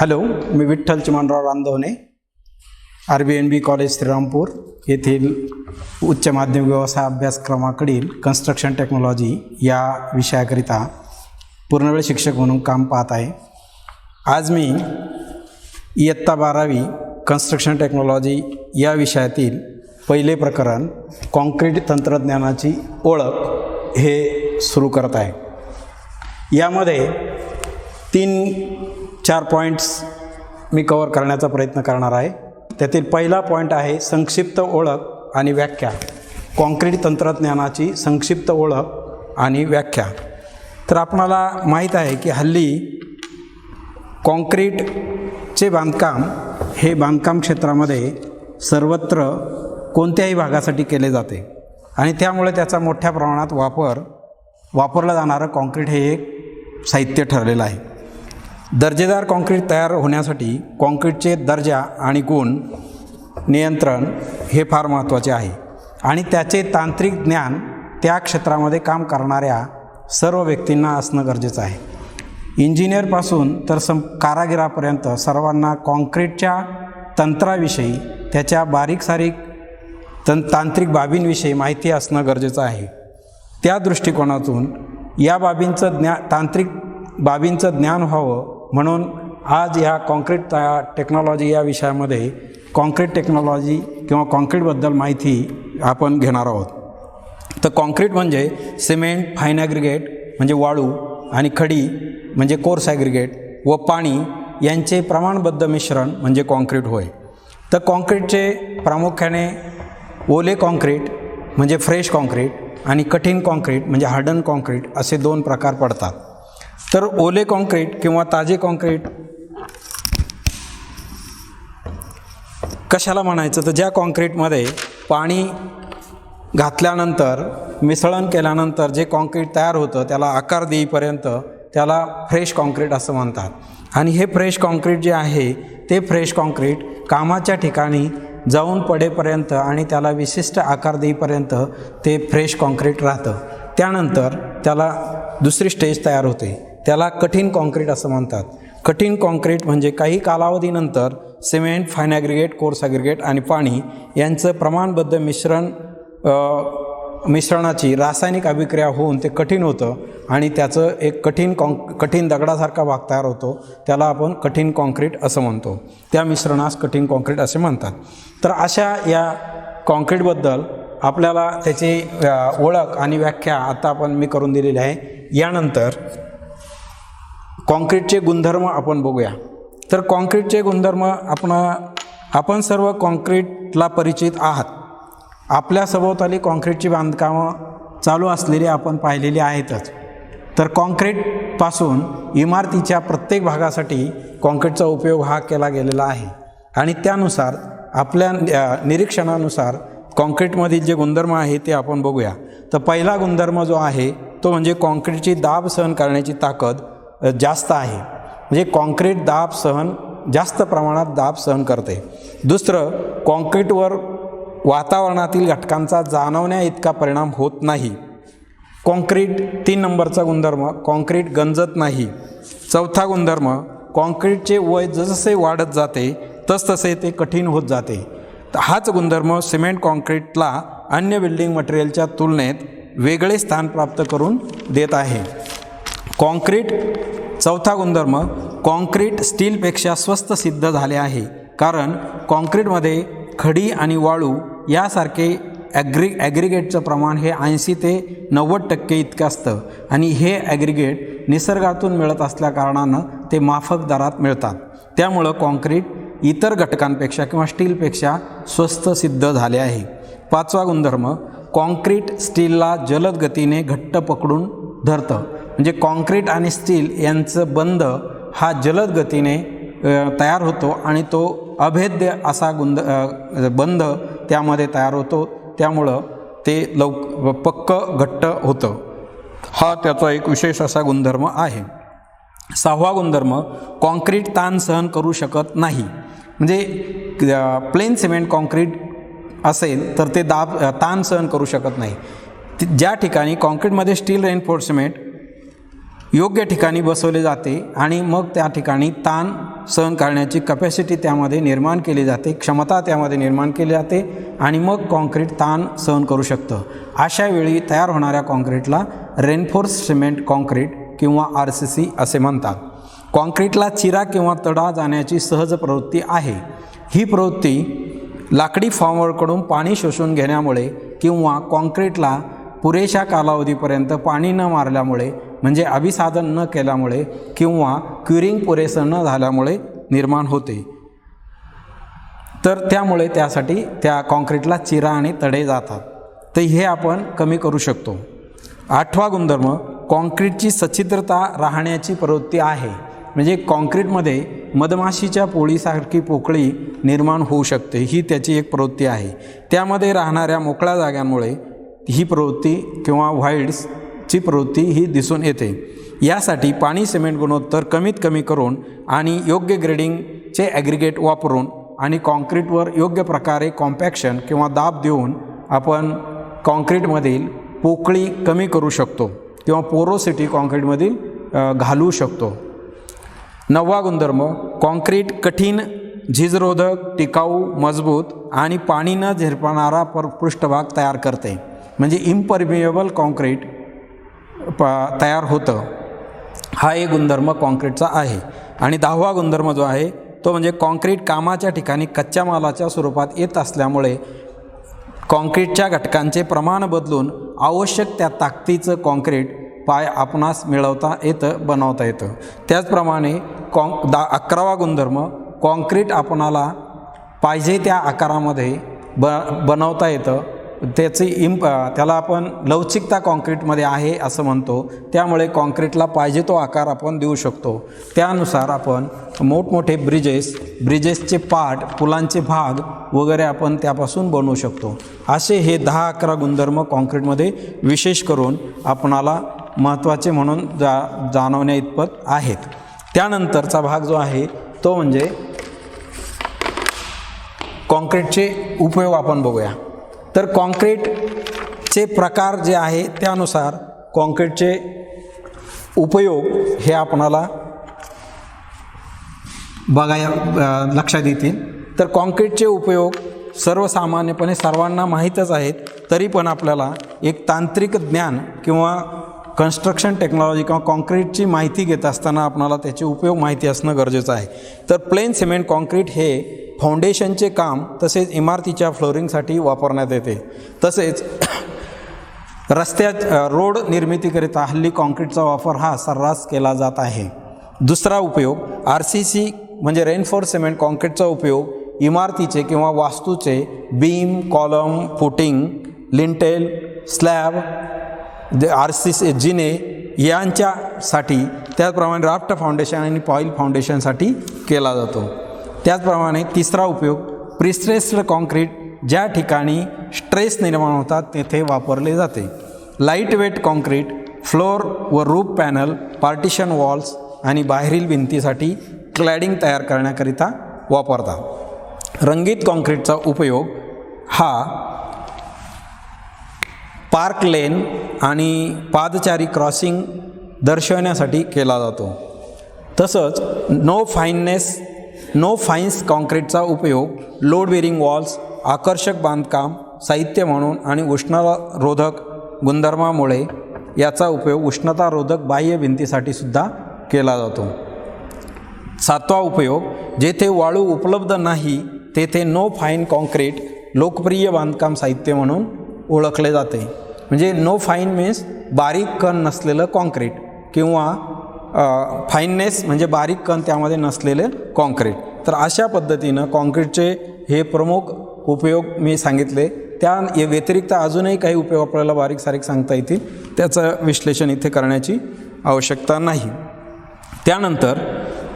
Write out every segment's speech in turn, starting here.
Hello मी Vitthal Chimanrao Randhawane R B N B college Shrirampur येथील उच्च माध्यमिक व्यवसाय अभ्यासक्रमाकडील कन्स्ट्रक्शन टेक्नॉलॉजी या विषयाकरिता पूर्णवेळ शिक्षक म्हणून काम पाहत आहे. आज मी इयत्ता बारावी कन्स्ट्रक्शन टेक्नॉलॉजी या विषयातील पहिले प्रकरण कॉन्क्रीट तंत्रज्ञानाची ओळख हे सुरू करत आहे. यामध्ये तीन चार पॉईंट्स मी कवर करण्याचा प्रयत्न करणार आहे. त्यातील पहिला पॉईंट आहे संक्षिप्त ओळख आणि व्याख्या. कॉन्क्रीट तंत्रज्ञानाची संक्षिप्त ओळख आणि व्याख्या. तर आपणाला माहीत आहे की हल्ली कॉन्क्रीटचे बांधकाम हे बांधकाम क्षेत्रामध्ये सर्वत्र कोणत्याही भागासाठी केले जाते आणि त्यामुळे त्याचा मोठ्या प्रमाणात वापर वापरलं जाणारं कॉन्क्रीट हे एक साहित्य ठरलेलं आहे. दर्जेदार काँक्रीट तयार होण्यासाठी काँक्रीटचे दर्जा आणि गुण नियंत्रण हे फार महत्त्वाचे आहे. आणि त्याचे तांत्रिक ज्ञान त्या क्षेत्रामध्ये काम करणाऱ्या सर्व व्यक्तींना असणं गरजेचं आहे. इंजिनियरपासून तर सं कारागिरापर्यंत सर्वांना काँक्रीटच्या तंत्राविषयी त्याच्या बारीक सारीक तं तांत्रिक बाबींविषयी माहिती असणं गरजेचं आहे. त्या दृष्टिकोनातून या बाबींचं ज्ञा तांत्रिक बाबींचं ज्ञान व्हावं म्हणून आज ह्या कॉन्क्रीट तया टेक्नॉलॉजी या विषयामध्ये कॉन्क्रीट टेक्नॉलॉजी किंवा कॉन्क्रीटबद्दल माहिती आपण घेणार आहोत. तर कॉन्क्रीट म्हणजे सिमेंट फाईन ॲग्रिगेट म्हणजे वाळू आणि खडी म्हणजे कोर्स ॲग्रिगेट व पाणी यांचे प्रमाणबद्ध मिश्रण म्हणजे कॉन्क्रीट होय. तर कॉन्क्रीटचे प्रामुख्याने ओले कॉन्क्रीट म्हणजे फ्रेश कॉन्क्रीट आणि कठीण कॉन्क्रीट म्हणजे हार्डन कॉन्क्रीट असे दोन प्रकार पडतात. तर ओले कॉन्क्रीट किंवा ताजे कॉन्क्रीट कशाला म्हणायचं? तर ज्या कॉन्क्रीटमध्ये पाणी घातल्यानंतर मिसळण केल्यानंतर जे कॉन्क्रीट तयार होतं त्याला आकार देईपर्यंत त्याला फ्रेश कॉन्क्रीट असं म्हणतात. आणि हे फ्रेश कॉन्क्रीट जे आहे ते फ्रेश कॉन्क्रीट कामाच्या ठिकाणी जाऊन पडेपर्यंत आणि त्याला विशिष्ट आकार देईपर्यंत ते फ्रेश कॉन्क्रीट राहतं. त्यानंतर त्याला दुसरी स्टेज तयार होते. त्याला कठीण कॉन्क्रीट असं म्हणतात. कठीण कॉन्क्रीट म्हणजे काही कालावधीनंतर cement fine aggregate coarse aggregate आणि पाणी यांचं प्रमाणबद्ध मिश्रण मिश्रणाची रासायनिक अभिक्रिया होऊन ते कठीण होतं आणि त्याचं एक कठीण कॉं कठीण दगडासारखा भाग तयार होतो. त्याला आपण कठीण कॉन्क्रीट असं म्हणतो. त्या मिश्रणास कठीण कॉन्क्रीट असे म्हणतात. तर अशा या कॉन्क्रीटबद्दल आपल्याला त्याची ओळख आणि व्याख्या आता आपण मी करून दिलेली आहे. यानंतर कॉन्क्रीटचे गुणधर्म आपण बघूया. तर कॉन्क्रीटचे गुणधर्म आपण आपण सर्व कॉन्क्रीटला परिचित आहात. आपल्या सभोवताली कॉन्क्रीटची बांधकामं चालू असलेली आपण पाहिलेली आहेतच. तर कॉन्क्रीटपासून इमारतीच्या प्रत्येक भागासाठी कॉन्क्रीटचा उपयोग हा केला गेलेला आहे. आणि त्यानुसार आपल्या निरीक्षणानुसार कॉन्क्रीटमधील जे गुणधर्म आहे ते आपण बघूया. तर पहिला गुणधर्म जो आहे तो म्हणजे कॉन्क्रीटची दाब सहन करण्याची ताकद जास्त आहे. म्हणजे काँक्रीट दाब सहन जास्त प्रमाणात दाब सहन करते. दुसरं काँक्रीटवर वातावरणातील घटकांचा जाणवण्या इतका परिणाम होत नाही. काँक्रीट तीन नंबरचा गुणधर्म काँक्रीट गंजत नाही. चौथा गुणधर्म काँक्रीटचे वय जसजसे वाढत जाते तसतसे ते कठीण होत जाते. हाच गुणधर्म सिमेंट काँक्रीटला अन्य बिल्डिंग मटेरियलच्या तुलनेत वेगळे स्थान प्राप्त करून देत आहे. कॉन्क्रीट चौथा गुणधर्म कॉन्क्रीट स्टीलपेक्षा स्वस्त सिद्ध झाले आहे. कारण कॉन्क्रीटमध्ये खडी आणि वाळू यासारखे ॲग्री ॲग्रिगेटचं प्रमाण हे ऐंशी ते नव्वद टक्के इतकं असतं. आणि हे ॲग्रिगेट निसर्गातून मिळत असल्याकारणानं ते माफक दरात मिळतात. त्यामुळं कॉन्क्रीट इतर घटकांपेक्षा किंवा स्टीलपेक्षा स्वस्त सिद्ध झाले आहे. पाचवा गुणधर्म कॉन्क्रीट स्टीलला जलद गतीने घट्ट पकडून धरतं. म्हणजे कॉन्क्रीट आणि स्टील यांचं बंध हा जलद गतीने तयार होतो आणि तो अभेद्य असा गुंद बंध त्यामध्ये तयार होतो. त्यामुळं ते लव पक्क घट्ट होतं. हा त्याचा एक विशेष असा गुणधर्म आहे. सहावा गुणधर्म कॉन्क्रीट ताण सहन करू शकत नाही. म्हणजे प्लेन सिमेंट कॉन्क्रीट असेल तर ते दाब ताण सहन करू शकत नाही. ज्या ठिकाणी कॉन्क्रीटमध्ये स्टील रेनफोर्समेंट योग्य ठिकाणी बसवले जाते आणि मग त्या ठिकाणी ताण सहन करण्याची कपॅसिटी त्यामध्ये निर्माण केली जाते क्षमता त्यामध्ये निर्माण केली जाते आणि मग कॉन्क्रीट ताण सहन करू शकतं. अशा वेळी तयार होणाऱ्या कॉन्क्रीटला रेनफोर्स सिमेंट कॉन्क्रीट किंवा आर सी सी असे म्हणतात. कॉन्क्रीटला चिरा किंवा तडा जाण्याची सहज प्रवृत्ती आहे. ही प्रवृत्ती लाकडी फॉर्मरकडून पाणी शोषून घेण्यामुळे किंवा कॉन्क्रीटला पुरेशा कालावधीपर्यंत पाणी न मारल्यामुळे म्हणजे अभिसाधन न केल्यामुळे किंवा क्युरिंग पुरेसं न झाल्यामुळे निर्माण होते. तर त्यामुळे त्यासाठी त्या कॉन्क्रीटला चिरा आणि तडे जातात. तर हे आपण कमी करू शकतो. आठवा गुणधर्म कॉन्क्रीटची सच्छिद्रता राहण्याची प्रवृत्ती आहे. म्हणजे कॉन्क्रीटमध्ये मधमाशीच्या पोळीसारखी पोकळी निर्माण होऊ शकते. ही त्याची एक प्रवृत्ती आहे. त्यामध्ये राहणाऱ्या मोकळ्या जागांमुळे ही प्रवृत्ती किंवा ची प्रवृत्ती ही दिसून येते. यासाठी पाणी सिमेंट गुणोत्तर कमीत कमी करून आणि योग्य ग्रेडिंगचे ॲग्रिगेट वापरून आणि कॉन्क्रीटवर योग्य प्रकारे कॉम्पॅक्शन किंवा दाब देऊन आपण कॉन्क्रीटमधील पोकळी कमी करू शकतो किंवा पोरोसिटी कॉन्क्रीटमधील घालू घालवू शकतो. नववा गुणधर्म कॉन्क्रीट कठीण झिजरोधक टिकाऊ मजबूत आणि पाणी न झिरपणारा पर पृष्ठभाग तयार करते. म्हणजे इम्परमिएबल कॉन्क्रीट प तयार होतं. हा एक गुणधर्म कॉन्क्रीटचा आहे. आणि दहावा गुणधर्म जो आहे तो म्हणजे कॉन्क्रीट कामाच्या ठिकाणी कच्च्या मालाच्या स्वरूपात येत असल्यामुळे कॉन्क्रीटच्या घटकांचे प्रमाण बदलून आवश्यक त्या ताकदीचं कॉन्क्रीट पाय आपणास मिळवता येतं बनवता येतं. त्याचप्रमाणे कॉं दा अकरावा गुणधर्म कॉन्क्रीट आपणाला पाहिजे त्या आकारामध्ये ब बनवता येतं. त्याची इम्प त्याला आपण लवचिकता कॉन्क्रीटमध्ये आहे असं म्हणतो. त्यामुळे कॉन्क्रीटला पाहिजे तो आकार आपण देऊ शकतो. त्यानुसार आपण मोठमोठे ब्रिजेस ब्रिजेसचे पार्ट पुलांचे भाग वगैरे आपण त्यापासून बनवू शकतो. असे हे दहा अकरा गुणधर्म कॉन्क्रीटमध्ये विशेष करून आपणाला महत्त्वाचे म्हणून जा जाणवण्या इतपत आहेत. त्यानंतरचा भाग जो आहे तो म्हणजे कॉन्क्रीटचे उपयोग आपण बघूया. तर कॉन्क्रीटचे प्रकार जे आहे त्यानुसार कॉन्क्रीटचे उपयोग हे आपणाला बघाया लक्षात येतील. तर कॉन्क्रीटचे उपयोग सर्वसामान्यपणे सर्वांना माहीतच आहेत तरी पण आपल्याला एक तांत्रिक ज्ञान किंवा कन्स्ट्रक्शन टेक्नॉलॉजी किंवा कॉन्क्रीटची माहिती घेत असताना आपणाला त्याचे उपयोग माहिती असणं गरजेचं आहे. तर प्लेन सिमेंट कॉन्क्रीट हे फाउंडेशनचे काम तसेच इमारतीच्या फ्लोरिंगसाठी वापरण्यात येते. तसेच रस्त्यात रोड निर्मितीकरिता हल्ली कॉन्क्रीटचा वापर हा सर्रास केला जात आहे. दुसरा उपयोग आर सी सी म्हणजे रेनफोर्स सिमेंट कॉन्क्रीटचा उपयोग इमारतीचे किंवा वास्तूचे beam column footing lintel slab जे आर सी सी जिने यांच्यासाठी त्याचप्रमाणे राफ्ट फाउंडेशन आणि पॉईल फाउंडेशनसाठी केला जातो. त्याचप्रमाणे तिसरा उपयोग प्रिस्ट्रेस्ड कॉन्क्रीट ज्या ठिकाणी स्ट्रेस निर्माण होतात तेथे वापरले जाते. लाइट वेट कॉन्क्रीट फ्लोअर व रूप पॅनल पार्टिशन वॉल्स आणि बाहेरील भिंतीसाठी क्लॅडिंग तयार करण्याकरिता वापरतात. रंगीत कॉन्क्रीटचा उपयोग हा पार्क लेन आणि पादचारी क्रॉसिंग दर्शवण्यासाठी केला जातो. तसंच नो फाईननेस नो फाईन्स कॉन्क्रीटचा उपयोग लोड बेरिंग वॉल्स आकर्षक बांधकाम साहित्य म्हणून आणि उष्णरोधक गुणधर्मामुळे याचा उपयोग उष्णतारोधक बाह्य भिंतीसाठी सुद्धा केला जातो. सातवा उपयोग जेथे वाळू उपलब्ध नाही तेथे नो फाईन कॉन्क्रीट लोकप्रिय बांधकाम साहित्य म्हणून ओळखले जाते. म्हणजे नो फाईन मीन्स बारीक कण नसलेलं कॉन्क्रीट किंवा फाईननेस म्हणजे बारीक कण त्यामध्ये नसलेले कॉन्क्रीट तर अशा पद्धतीनं कॉन्क्रीटचे हे प्रमुख उपयोग मी सांगितले. त्या व्यतिरिक्त अजूनही काही उपयोग आपल्याला बारीक सारीक सांगता येतील त्याचं विश्लेषण इथे करण्याची आवश्यकता नाही. त्यानंतर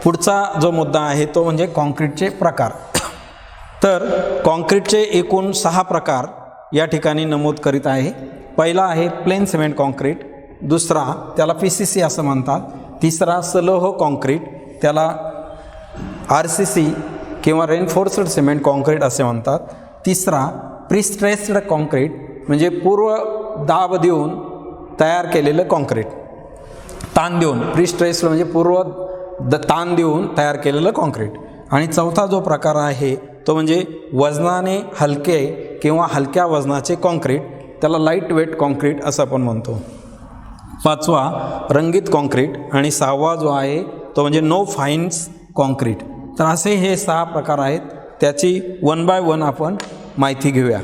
पुढचा जो मुद्दा आहे तो म्हणजे कॉन्क्रीटचे प्रकार. तर कॉन्क्रीटचे एकूण सहा प्रकार या ठिकाणी नमूद करीत आहे. पहिला आहे प्लेन सिमेंट कॉन्क्रीट दुसरा त्याला पी सी सी असं म्हणतात. तिसरा सलोह हो कॉन्क्रीट त्याला आर सी सी किंवा रेनफोर्स्ड सिमेंट कॉन्क्रीट असे म्हणतात. तिसरा प्रिस्ट्रेस्ड कॉन्क्रीट म्हणजे पूर्व दाब देऊन तयार केलेलं कॉन्क्रीट ताण देऊन प्रिस्ट्रेस्ड म्हणजे पूर्व द ताण देऊन तयार केलेलं कॉन्क्रीट आणि चौथा जो प्रकार आहे तो म्हणजे वजनाने हलके किंवा हलक्या वजनाचे कॉन्क्रीट त्याला लाइट वेट कॉन्क्रीट असं आपण म्हणतो. पाचवा रंगीत काँक्रीट आणि सहावा जो आहे तो म्हणजे नो फाईन्स काँक्रीट तर असे हे सहा प्रकार आहेत त्याची वन बाय वन आपण माहिती घेऊया.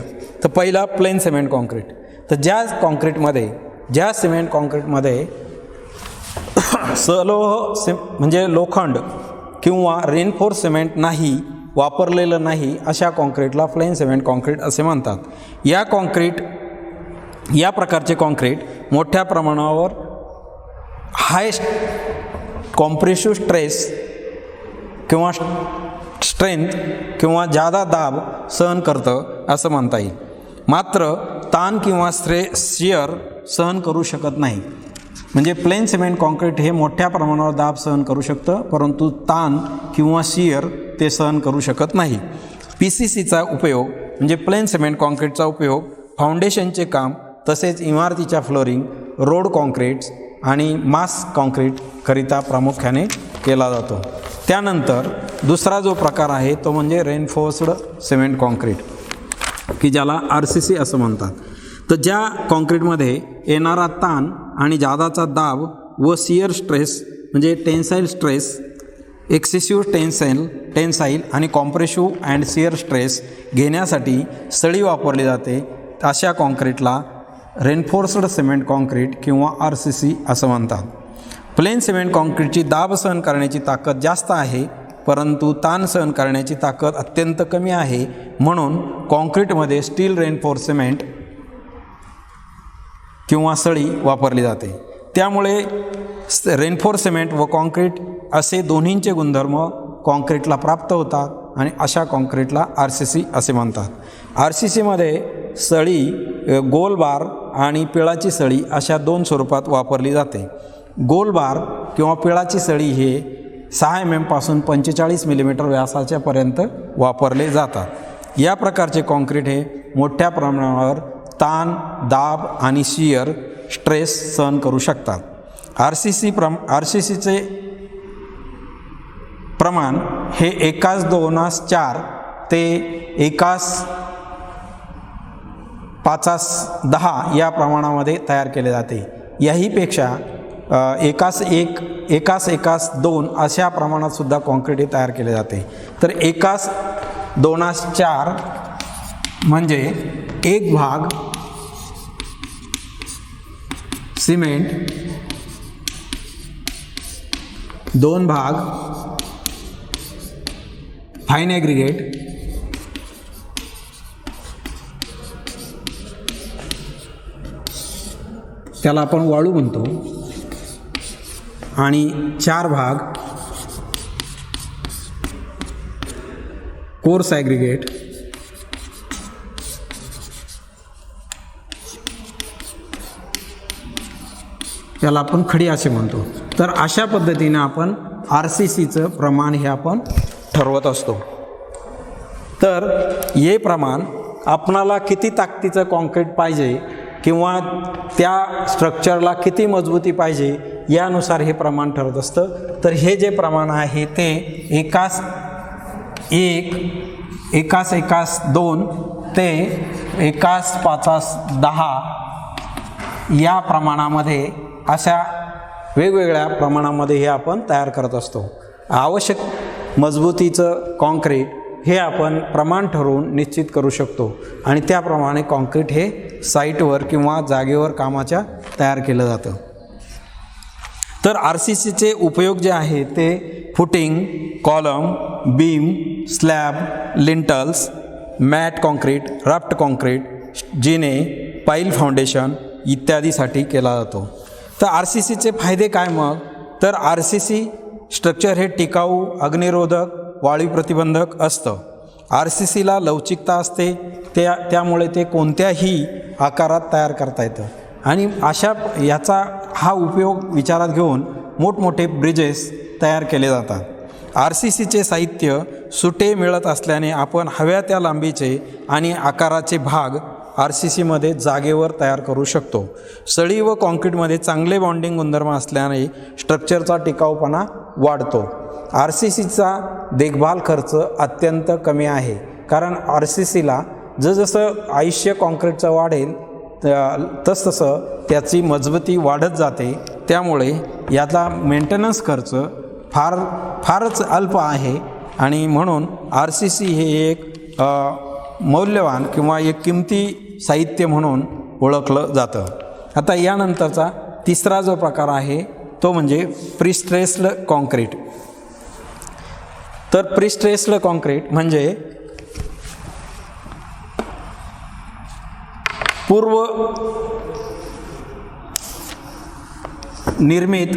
तर पहिला प्लेन सिमेंट काँक्रीट तर ज्या काँक्रीटमध्ये ज्या सिमेंट काँक्रीटमध्ये सलोह सिम म्हणजे लोखंड किंवा रेनफोर्स सिमेंट नाही वापरलेलं नाही अशा काँक्रीटला प्लेन सिमेंट काँक्रीट असे म्हणतात. या काँक्रीट या प्रकारचे कॉन्क्रीट मोठ्या प्रमाणावर हायस्ट कॉम्प्रेसिव्ह स्ट्रेस किंवा स्ट्रेंथ किंवा जादा दाब सहन करतं असं म्हणता येईल. मात्र ताण किंवा स्ट्रे शिअर सहन करू शकत नाही. म्हणजे प्लेन सिमेंट कॉन्क्रीट हे मोठ्या प्रमाणावर दाब सहन करू शकतं परंतु ताण किंवा शिअर ते सहन करू शकत नाही. पी सी सीचा उपयोग म्हणजे प्लेन सिमेंट कॉन्क्रीटचा उपयोग फाउंडेशनचे काम तसेच इमारतीच्या फ्लोरिंग रोड कॉन्क्रीट्स आणि मास कॉन्क्रीटकरिता प्रामुख्याने केला जातो. त्यानंतर दुसरा जो प्रकार आहे तो म्हणजे रेनफोर्स्ड सिमेंट कॉन्क्रीट की ज्याला आर सी सी असं म्हणतात. तर ज्या कॉन्क्रीटमध्ये येणारा ताण आणि जादाचा दाब व सिअर स्ट्रेस म्हणजे tensile stress excessive tensile tensile आणि कॉम्प्रेशिव्ह अँड सिअर स्ट्रेस घेण्यासाठी सळी वापरली जाते अशा कॉन्क्रीटला रेनफोर्स्ड सिमेंट कॉन्क्रीट किंवा आर सी सी असं म्हणतात. प्लेन सिमेंट कॉन्क्रीटची दाब सहन करण्याची ताकद जास्त आहे परंतु ताण सहन करण्याची ताकद अत्यंत कमी आहे म्हणून कॉन्क्रीटमध्ये स्टील रेनफोर्स सिमेंट किंवा सळी वापरली जाते. त्यामुळे रेनफोर्स सिमेंट व कॉन्क्रीट असे दोन्हींचे गुणधर्म कॉन्क्रीटला प्राप्त होतात. आणि अशा कॉन्क्रीटला आर सी सी असे म्हणतात. आर सी सीमध्ये सळी गोलबार गोल बार आणि पिळाची सळी अशा दोन स्वरूपात वापरली जाते. गोल बार किंवा पिळाची सळी हे सहा एम एमपासून पंचेचाळीस मिलीमीटर व्यासाच्यापर्यंत वापरले जातात. या प्रकारचे कॉन्क्रीट हे मोठ्या प्रमाणावर ताण दाब आणि शियर स्ट्रेस सहन करू शकतात. आर सी सी प्रम आर सी सीचे प्रमाण हे एकास दोनास चार ते एकास पाचास दहा या प्रमाणामध्ये तयार केले जाते. याहीपेक्षा एकास एक एकास एकास दोन अशा प्रमाणात सुद्धा कॉन्क्रीट हे तयार केले जाते. तर एकास दोनास चार म्हणजे एक भाग सिमेंट दोन भाग फाईन ॲग्रिगेट. त्याला आपण वाळू म्हणतो. आणि चार भाग. Coarse aggregate. त्याला आपण खडी असे म्हणतो. तर अशा पद्धतीने आपण आर सी सीचं प्रमाण हे आपण ठरवत असतो. तर हे प्रमाण आपणाला किती ताकदीचं कॉन्क्रीट पाहिजे किंवा त्या स्ट्रक्चरला किती मजबूती पाहिजे यानुसार हे प्रमाण ठरत असतं. तर हे जे प्रमाण आहे ते एकास एक एकास एकास दोन ते एकास पाचास दहा या प्रमाणामध्ये अशा वेगवेगळ्या प्रमाणामध्ये हे आपण तयार करत असतो. आवश्यक मजबूतीचं कॉन्क्रीट हे आपण प्रमाण ठरवून निश्चित करू शकतो. आणि त्याप्रमाणे कॉन्क्रीट हे साईटवर किंवा जागेवर कामाच्या तयार केलं जातं. तर आर सी सीचे उपयोग जे आहे ते footing column beam slab lintels mat concrete raft concrete जिने पाईल फाउंडेशन इत्यादीसाठी केला जातो. तर आर सी सीचे फायदे काय मग? तर आर सी सी स्ट्रक्चर हे टिकाऊ अग्निरोधक वाळी प्रतिबंधक असतं. आर सी सीला लवचिकता असते त्या त्यामुळे ते कोणत्याही आकारात तयार करता येतं. आणि अशा याचा हा उपयोग विचारात घेऊन मोठमोठे ब्रिजेस तयार केले जातात. आर सी सीचे साहित्य सुटे मिळत असल्याने आपण हव्या त्या लांबीचे आणि आकाराचे भाग आर सी सीमध्ये जागेवर तयार करू शकतो. सळी व कॉन्क्रीटमध्ये चांगले बॉन्डिंग गुणधर्म असल्याने स्ट्रक्चरचा टिकाऊपणा वाढतो. आर सी सीचा देखभाल खर्च अत्यंत कमी आहे. कारण आर सी सीला जसजसं आयुष्य कॉन्क्रीटचं वाढेल तसतसं त्याची मजबूती वाढत जाते. त्यामुळे याचा मेंटेनन्स खर्च फार फारच अल्प आहे आणि म्हणून आर सी सी हे एक मौल्यवान किंवा एक किमती साहित्य म्हणून ओळखलं जातं. आता यानंतरचा तिसरा जो प्रकार आहे तो म्हणजे प्रिस्ट्रेस्ड कॉन्क्रीट. तर प्रिस्ट्रेस्ड कॉन्क्रीट म्हणजे पूर्व निर्मित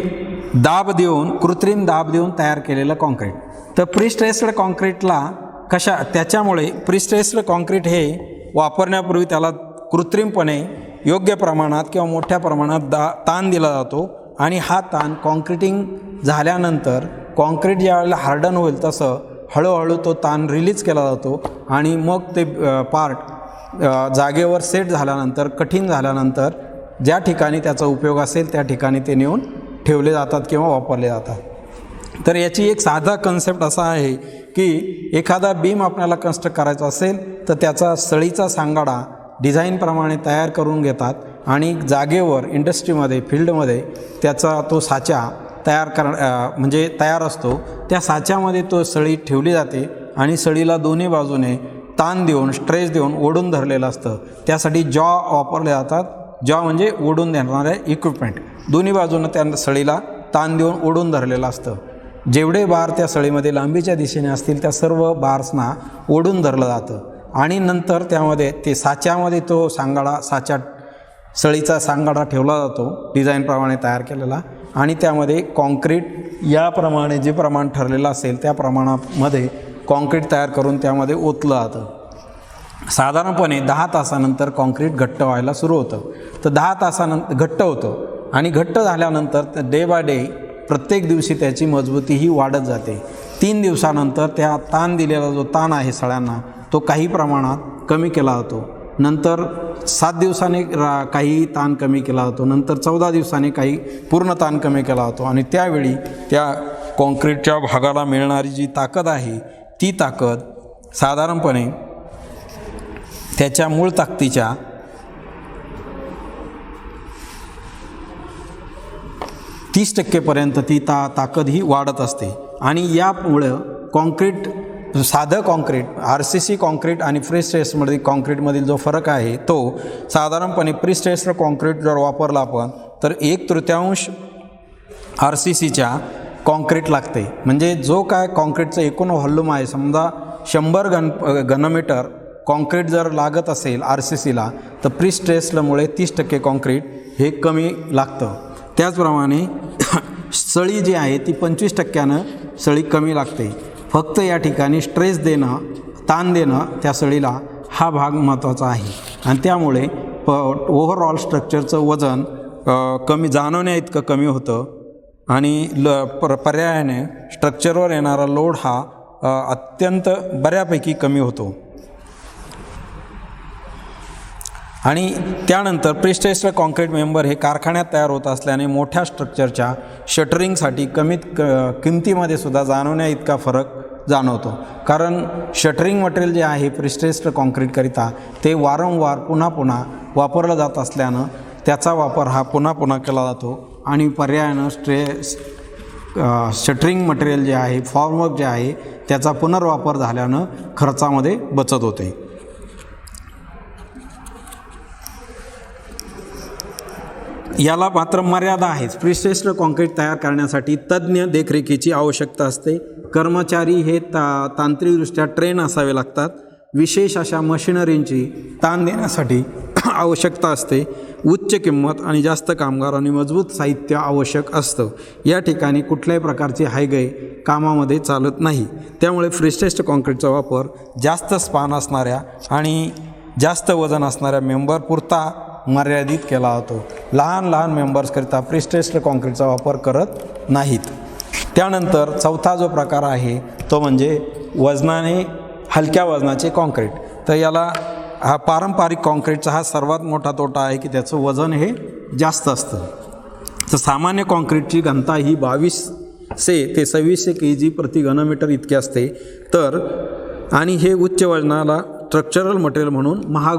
दाब देऊन कृत्रिम दाब देऊन तयार केलेलं कॉन्क्रीट. तर प्रिस्ट्रेस्ड कॉन्क्रीटला कशा त्याच्यामुळे प्रिस्ट्रेस्ड कॉन्क्रीट हे वापरण्यापूर्वी त्याला कृत्रिमपणे योग्य प्रमाणात किंवा मोठ्या प्रमाणात दा ताण दिला जातो. आणि हा ताण कॉन्क्रिटिंग झाल्यानंतर कॉन्क्रीट ज्यावेळेला हार्डन होईल तसं हळूहळू तो ताण रिलीज केला जातो आणि मग ते पार्ट जागेवर सेट झाल्यानंतर कठीण झाल्यानंतर ज्या ठिकाणी त्याचा उपयोग असेल त्या ठिकाणी ते नेऊन ठेवले जातात किंवा वापरले जातात. तर याची एक साधा कन्सेप्ट असा आहे की एखादा बीम आपल्याला कन्स्ट्रक्ट करायचा असेल तर त्याचा सळीचा सांगाडा डिझाईनप्रमाणे तयार करून घेतात आणि जागेवर इंडस्ट्रीमध्ये फील्डमध्ये त्याचा तो साचा तयार कर म्हणजे तयार असतो. त्या साच्यामध्ये तो सळी ठेवली जाते आणि सळीला दोन्ही बाजूने ताण देऊन स्ट्रेस देऊन ओढून धरलेलं असतं. त्यासाठी जॉ वापरले जातात. जॉ म्हणजे ओढून देणारे इक्विपमेंट दोन्ही बाजूनं त्या सळीला ताण देऊन ओढून धरलेलं असतं. जेवढे बार त्या सळीमध्ये लांबीच्या दिशेने असतील त्या सर्व बार्सना ओढून धरलं जातं. आणि नंतर त्यामध्ये ते साच्यामध्ये तो सांगाडा साच्या सळीचा सांगाडा ठेवला जातो डिझाईनप्रमाणे तयार केलेला. आणि त्यामध्ये कॉन्क्रीट याप्रमाणे जे प्रमाण ठरलेलं असेल त्या प्रमाणामध्ये कॉन्क्रीट तयार करून त्यामध्ये ओतलं जातं. साधारणपणे दहा तासानंतर कॉन्क्रीट घट्ट व्हायला सुरू होतं. तर दहा तासानंतर घट्ट होतं. आणि घट्ट झाल्यानंतर डे बाय डे प्रत्येक दिवशी त्याची मजबूती ही वाढत जाते. तीन दिवसानंतर त्या ताण दिलेला जो ताण आहे सळ्यांना तो काही प्रमाणात कमी केला जातो. नंतर सात दिवसाने रा काही ताण कमी केला जातो. नंतर चौदा दिवसाने काही पूर्ण ताण कमी केला जातो. आणि त्यावेळी त्या कॉन्क्रीटच्या भागाला मिळणारी जी ताकद आहे ती ताकद साधारणपणे त्याच्या मूळ ताकदीच्या तीस टक्केपर्यंत ती ता ताकद ही वाढत असते. आणि यामुळं कॉन्क्रीट साधं concrete R C C concrete आणि फ्री स्ट्रेसमध्ये कॉन्क्रीटमधील जो फरक आहे तो साधारणपणे प्री स्ट्रेस्ड कॉन्क्रीट जर वापरला आपण तर एक तृतीयांश आर सी सीच्या कॉन्क्रीट लागते. म्हणजे जो काय कॉन्क्रीटचं एकूण व्हॉल्यूम आहे समजा शंभर घन घनमीटर कॉन्क्रीट जर लागत असेल आर सी सीला तर प्री स्ट्रेसल्यामुळे तीस टक्के कॉन्क्रीट हे कमी लागतं. त्याचप्रमाणे सळी जी आहे ती पंचवीस टक्क्यानं सळी कमी लागते. फक्त या ठिकाणी स्ट्रेस देणं ताण देणं त्या सळीला हा भाग महत्त्वाचा आहे. आणि त्यामुळे प ओव्हरऑल स्ट्रक्चरचं वजन कमी जाणवण्या इतकं कमी होतं. आणि ल पर पर्यायाने स्ट्रक्चरवर येणारा लोड हा अत्यंत बऱ्यापैकी कमी होतो. आणि त्यानंतर प्रिस्टेस्ड कॉन्क्रीट मेंबर हे कारखान्यात तयार होत असल्याने मोठ्या स्ट्रक्चरच्या शटरिंगसाठी कमीत क किमतीमध्ये सुद्धा जाणवण्या इतका फरक जाणवतो. कारण शटरिंग मटेरियल जे आहे प्रिस्टेस्ड कॉन्क्रीटकरिता ते वारंवार पुन्हा पुन्हा वापरलं जात असल्यानं त्याचा वापर हा पुन्हा पुन्हा केला जातो. आणि पर्यायानं स्ट्रेस शटरिंग मटेरियल जे आहे फॉर्मवर्क जे आहे त्याचा पुनर्वापर झाल्यानं खर्चामध्ये बचत होते. याला मात्र मर्यादा आहेच प्रिस्टेस्ड कॉन्क्रीट तयार करण्यासाठी तज्ज्ञ देखरेखीची आवश्यकता असते. कर्मचारी हे ता तांत्रिकदृष्ट्या ट्रेन असावे लागतात. विशेष अशा मशिनरींची ताण देण्यासाठी आवश्यकता असते. उच्च किंमत आणि जास्त कामगार आणि मजबूत साहित्य आवश्यक असतं. या ठिकाणी कुठल्याही प्रकारची हायगय कामामध्ये चालत नाही. त्यामुळे फ्रिस्टेस्ट कॉन्क्रीटचा वापर जास्त स्पान असणाऱ्या आणि जास्त वजन असणाऱ्या मेंबर पुरता मर्यादित केला जातो लहान लहान मेंबर्सकरिता प्रिस्टेस्ट कॉन्क्रीटचा वापर करत नाहीत. त्यानंतर चौथा जो प्रकार आहे तो म्हणजे वजनाने हलक्या वजनाचे कॉन्क्रीट तर याला हा पारंपरिक कॉन्क्रीटचा हा सर्वात मोठा तोटा आहे की त्याचं वजन हे जास्त असतं. तर सामान्य कॉन्क्रीटची घनता ही बावीस से ते सव्वीसशे के जी प्रति घनमीटर इतके असते. तर आणि हे उच्च वजनाला स्ट्रक्चरल मटेरियल म्हणून महाग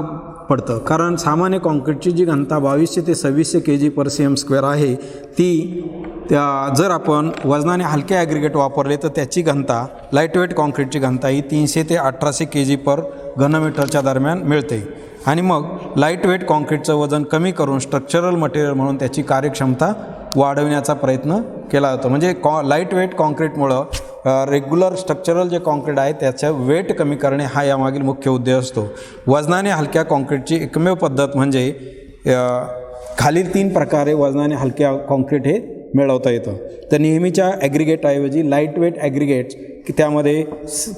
पडतं. कारण सामान्य कॉन्क्रीटची जी घनता बावीसशे ते सव्वीसशे K G per C M square आहे ती त्या जर आपण वजनाने हलके ॲग्रिगेट वापरले तर त्याची घनता लाईटवेट कॉन्क्रीटची घनता ही तीनशे ते अठराशे के जी पर घनमीटरच्या दरम्यान मिळते. आणि मग लाईटवेट कॉन्क्रीटचं वजन कमी करून स्ट्रक्चरल मटेरियल म्हणून त्याची कार्यक्षमता वाढवण्याचा प्रयत्न केला जातो. म्हणजे कॉ लाइट वेट कॉन्क्रीटमुळं रेग्युलर स्ट्रक्चरल जे कॉन्क्रीट आहे त्याचं वेट कमी करणे हा यामागील मुख्य उद्देश असतो. वजनाने हलक्या कॉन्क्रीटची एकमेव पद्धत म्हणजे खालील तीन प्रकारे वजनाने हलक्या कॉन्क्रीट हे मिळवता येतं. तर नेहमीच्या ॲग्रिगेटऐवजी लाइट वेट ॲग्रिगेट्स की त्यामध्ये स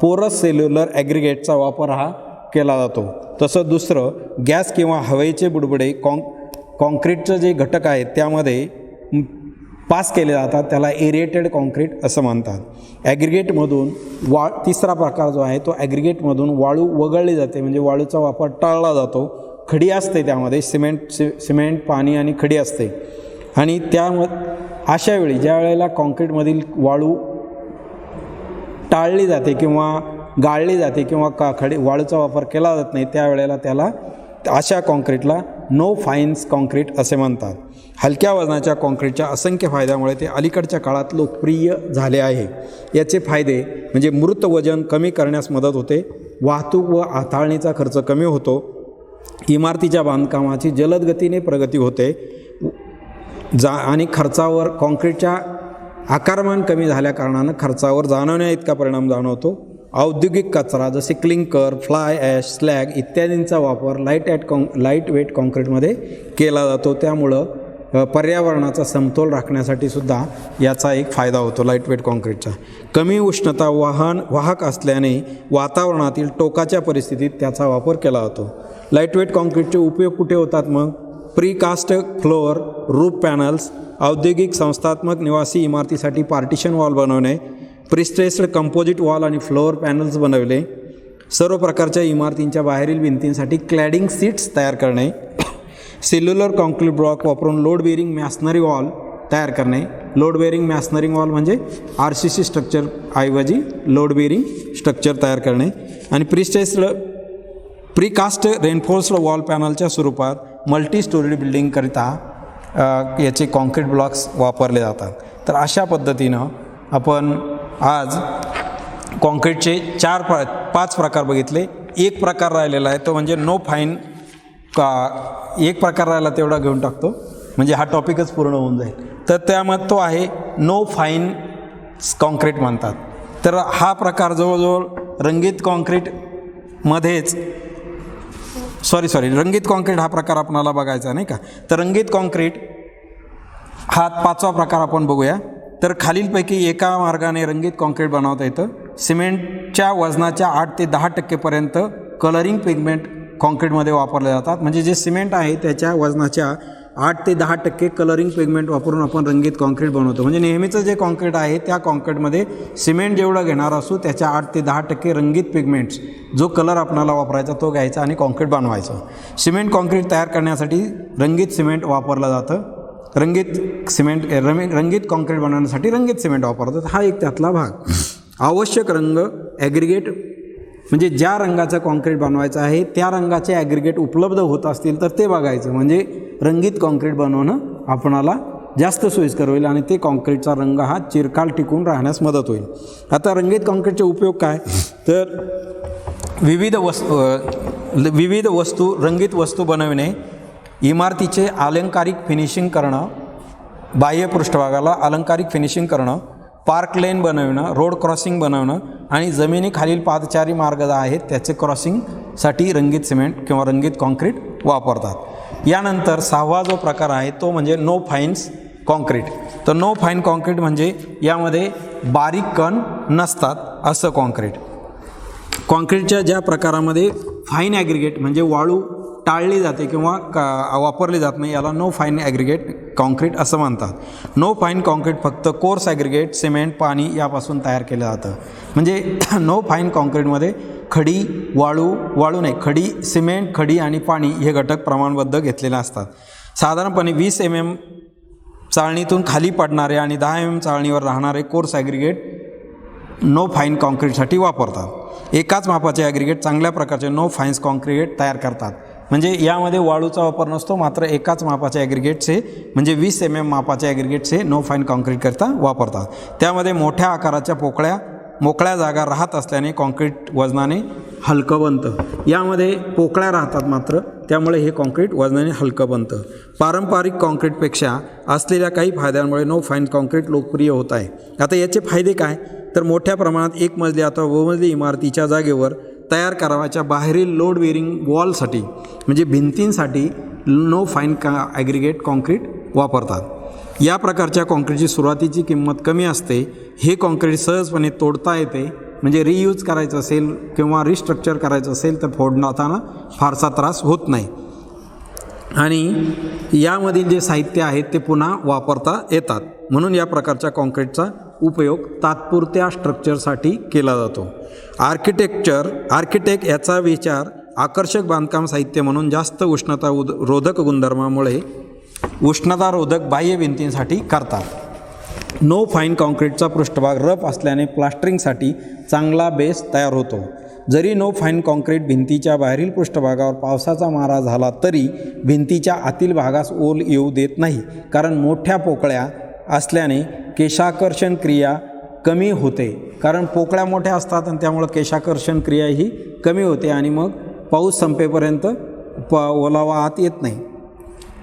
पोरस सेल्युलर ॲग्रिगेटचा वापर हा केला जातो. तसं दुसरं गॅस किंवा हवेचे बुडबुडे कॉन कॉन्क्रीटचं जे घटक आहेत त्यामध्ये पास केले जातात त्याला एरिएटेड कॉन्क्रीट असं म्हणतात. ॲग्रिगेटमधून वा तिसरा प्रकार जो आहे तो ॲग्रिगेटमधून वाळू वगळली जाते म्हणजे वाळूचा वापर टाळला जातो. खडी असते त्यामध्ये सिमेंट सि सिमेंट पाणी आणि खडी असते. आणि त्याम अशा वेळी ज्या वेळेला कॉन्क्रीटमधील वाळू टाळली जाते किंवा गाळली जाते किंवा का खडी वाळूचा वापर केला जात नाही त्यावेळेला त्याला अशा कॉन्क्रीटला नो फाईन्स कॉन्क्रीट असे म्हणतात. हलक्या वजनाच्या काँक्रीटच्या असंख्य फायद्यामुळे ते अलीकडच्या काळात लोकप्रिय झाले आहे. याचे फायदे म्हणजे मृत वजन कमी करण्यास मदत होते वाहतूक व हाताळणीचा खर्च कमी होतो इमारतीच्या बांधकामाची जलद गतीने प्रगती होते जा आणि खर्चावर काँक्रीटच्या आकारमान कमी झाल्याकारणानं खर्चावर जाणवण्या इतका परिणाम जाणवतो. औद्योगिक कचरा जसे क्लिंकर फ्लाय ॲश स्लॅग इत्यादींचा वापर लाइट ॲट कॉन लाइट वेट काँक्रीटमध्ये केला जातो. त्यामुळं पर्यावरणाचा समतोल राखण्यासाठी सुद्धा याचा एक फायदा होतो लाईटवेट काँक्रीटचा कॉन्क्रीटचा कमी उष्णता वाहन वाहक असल्याने वातावरणातील टोकाच्या परिस्थितीत त्याचा वापर केला जातो. लाईटवेट काँक्रीटचे कॉन्क्रीटचे उपयोग कुठे होतात मग? प्रीकास्ट फ्लोअर रूप पॅनल्स औद्योगिक संस्थात्मक निवासी इमारतीसाठी पार्टिशन वॉल बनवणे प्रिस्ट्रेस्ड कंपोजिट वॉल आणि फ्लोअर पॅनल्स बनवले सर्व प्रकारच्या इमारतींच्या बाहेरील भिंतींसाठी क्लॅडिंग सीट्स तयार करणे सेल्युलर कॉन्क्रीट ब्लॉक वापरून लोड बेरिंग मॅसनरी वॉल तयार करणे. लोड बेरिंग मॅसनरी वॉल म्हणजे आर सी सी स्ट्रक्चर ऐवजी लोड बेरिंग स्ट्रक्चर तयार करणे. आणि प्रिस्टेस्ड प्रीकास्ट रेनफोर्स्ड वॉल पॅनलच्या स्वरूपात मल्टी स्टोरी बिल्डिंगकरिता याचे कॉन्क्रीट ब्लॉक्स वापरले जातात. तर अशा पद्धतीनं आपण आज कॉन्क्रीटचे चार प्र पाच प्रकार बघितले. एक प्रकार राहिलेला आहे तो म्हणजे नो फाईन का एक प्रकार राहिला तेवढा घेऊन टाकतो. म्हणजे हा टॉपिकच पूर्ण होऊन जाईल. तर त्यामध्ये तो आहे नो फाईन कॉन्क्रीट म्हणतात. तर हा प्रकार जवळजवळ रंगीत कॉन्क्रीटमध्येच सॉरी सॉरी रंगीत कॉन्क्रीट हा प्रकार आपणाला बघायचा नाही का? तर रंगीत कॉन्क्रीट हा पाचवा प्रकार आपण बघूया. तर खालीलपैकी एका मार्गाने रंगीत कॉन्क्रीट बनवता येतं. सिमेंटच्या वजनाच्या आठ ते दहा टक्केपर्यंत कलरिंग पिगमेंट कॉन्क्रीटमध्ये वापरले जातात. म्हणजे जे सिमेंट आहे त्याच्या वजनाच्या आठ ते दहा टक्के कलरिंग पिगमेंट वापरून आपण रंगीत कॉन्क्रीट बनवतो. म्हणजे नेहमीचं जे कॉन्क्रीट आहे त्या कॉन्क्रीटमध्ये सिमेंट जेवढं घेणार असू त्याच्या आठ ते दहा टक्के रंगीत पिगमेंट्स जो कलर आपणाला वापरायचा तो घ्यायचा आणि कॉन्क्रीट बनवायचं. सिमेंट कॉन्क्रीट तयार करण्यासाठी रंगीत सिमेंट वापरलं जातं. रंगीत सिमेंट रमी रंगीत कॉन्क्रीट बनवण्यासाठी रंगीत सिमेंट वापरतात. हा एक त्यातला भाग. आवश्यक रंग ॲग्रिगेट म्हणजे ज्या रंगाचं कॉन्क्रीट बनवायचं आहे त्या रंगाचे ॲग्रिगेट उपलब्ध होत असतील तर ते बघायचं. म्हणजे रंगीत कॉन्क्रीट बनवणं आपणाला जास्त सोयीस्कर होईल आणि ते कॉन्क्रीटचा रंग हा चिरकाल टिकून राहण्यास मदत होईल. आता रंगीत कॉन्क्रीटचे उपयोग काय? तर विविध वस्तू विविध वस्तू रंगीत वस्तू बनविणे इमारतीचे अलंकारिक फिनिशिंग करणं बाह्य पृष्ठभागाला अलंकारिक फिनिशिंग करणं पार्क लेन बनवणं रोड क्रॉसिंग बनवणं आणि जमिनीखालील पादचारी मार्ग जे आहेत त्याचे क्रॉसिंगसाठी रंगीत सिमेंट किंवा रंगीत कॉन्क्रीट वापरतात. यानंतर सहावा जो प्रकार आहे तो म्हणजे नो फाईन्स कॉन्क्रीट तर नो फाईन कॉन्क्रीट म्हणजे यामध्ये बारीक कण नसतात असं कॉन्क्रीट कॉन्क्रीटच्या ज्या प्रकारामध्ये फाईन ॲग्रिगेट म्हणजे वाळू टाळली जाते किंवा का वापरली जात नाही याला नो फाईन ॲग्रिगेट कॉन्क्रीट असं म्हणतात. नो फाईन कॉन्क्रीट फक्त कोर्स ॲग्रिगेट सिमेंट पाणी यापासून तयार केलं जातं. म्हणजे नो फाईन कॉन्क्रीटमध्ये खडी वाळू वाळू नाही खडी सिमेंट खडी आणि पाणी हे घटक प्रमाणबद्ध घेतलेले असतात. साधारणपणे वीस एम एम चाळणीतून खाली पडणारे आणि दहा एम एम चाळणीवर राहणारे कोर्स ॲग्रिगेट नो फाईन कॉन्क्रीटसाठी वापरतात. एकाच मापाचे ॲग्रिगेट चांगल्या प्रकारचे नो फाईन्स कॉन्क्रीट तयार करतात. म्हणजे यामध्ये वाळूचा वापर नसतो मात्र एकाच मापाचे ॲग्रिगेट्सचे म्हणजे वीस एम एम मापाचे ॲग्रिगेट्सचे नो फाईन कॉन्क्रीटकरता वापरतात. त्यामध्ये मोठ्या आकाराच्या पोकळ्या मोकळ्या जागा राहत असल्याने कॉन्क्रीट वजनाने हलकं बनतं यामध्ये पोकळ्या राहतात मात्र त्यामुळे हे कॉन्क्रीट वजनाने हलकं बनतं पारंपरिक कॉन्क्रीटपेक्षा असलेल्या काही फायद्यांमुळे नो फाईन कॉन्क्रीट लोकप्रिय होत आहे. आता याचे फायदे काय? तर मोठ्या प्रमाणात एक मजली अथवा बहुमजली इमारतीच्या जागेवर तयार करावाच्या बाहेरील लोड बेरिंग वॉलसाठी म्हणजे भिंतींसाठी नो फाईन का ॲग्रिगेट कॉन्क्रीट वापरतात. या प्रकारच्या कॉन्क्रीटची सुरुवातीची किंमत कमी असते. हे कॉन्क्रीट सहजपणे तोडता येते. म्हणजे रियूज करायचं असेल किंवा रिस्ट्रक्चर करायचं असेल तर फोडताना फारसा त्रास होत नाही. आणि यामधील जे साहित्य आहेत ते पुन्हा वापरता येतात. म्हणून या प्रकारच्या कॉन्क्रीटचा उपयोग तात्पुरत्या स्ट्रक्चरसाठी केला जातो. आर्किटेक्चर आर्किटेक्ट याचा विचार आकर्षक बांधकाम साहित्य म्हणून जास्त उष्णता उद रोधक गुणधर्मामुळे उष्णतारोधक बाह्य भिंतींसाठी करतात. नो फाईन कॉन्क्रीटचा पृष्ठभाग रफ असल्याने प्लास्टरिंगसाठी चांगला बेस तयार होतो. जरी नो फाईन कॉन्क्रीट भिंतीच्या बाहेरील पृष्ठभागावर पावसाचा मारा झाला तरी भिंतीच्या आतील भागास ओल येऊ देत नाही कारण मोठ्या पोकळ्या असल्याने केशाकर्षण क्रिया कमी होते. कारण पोकळ्या मोठ्या असतात आणि त्यामुळं केशाकर्षण क्रिया ही कमी होते आणि मग पाऊस संपेपर्यंत प ओलावा आत येत नाही.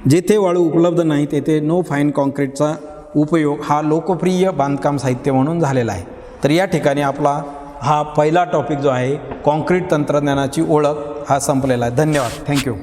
जेथे वाळू उपलब्ध नाही तेथे नो फाईन कॉन्क्रीटचा उपयोग हा लोकप्रिय बांधकाम साहित्य म्हणून झालेला आहे. तर या ठिकाणी आपला हा पहिला टॉपिक जो आहे कॉन्क्रीट तंत्रज्ञानाची ओळख हा संपलेला आहे. धन्यवाद. थँक्यू